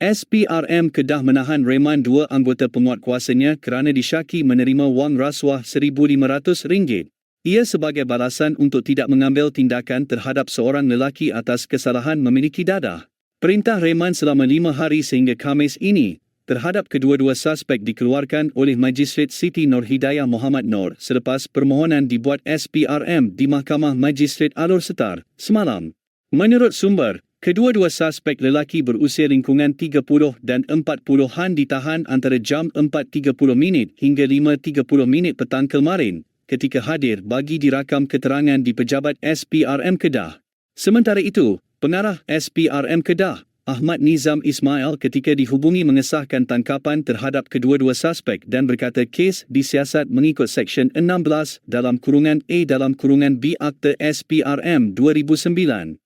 SPRM Kedah menahan reman dua anggota penguatkuasanya kerana disyaki menerima wang rasuah RM1,500. Ia sebagai balasan untuk tidak mengambil tindakan terhadap seorang lelaki atas kesalahan memiliki dadah. Perintah reman selama lima hari sehingga Khamis ini terhadap kedua-dua suspek dikeluarkan oleh Majistret Siti Nur Hidayah Muhammad Nur selepas permohonan dibuat SPRM di Mahkamah Majistret Alor Setar semalam. Menurut sumber, kedua-dua suspek lelaki berusia lingkungan 30 dan 40-an ditahan antara jam 4.30 minit hingga 5.30 minit petang kemarin ketika hadir bagi dirakam keterangan di pejabat SPRM Kedah. Sementara itu, pengarah SPRM Kedah, Ahmad Nizam Ismail ketika dihubungi mengesahkan tangkapan terhadap kedua-dua suspek dan berkata kes disiasat mengikut Seksyen 16 dalam kurungan A dalam kurungan B Akta SPRM 2009.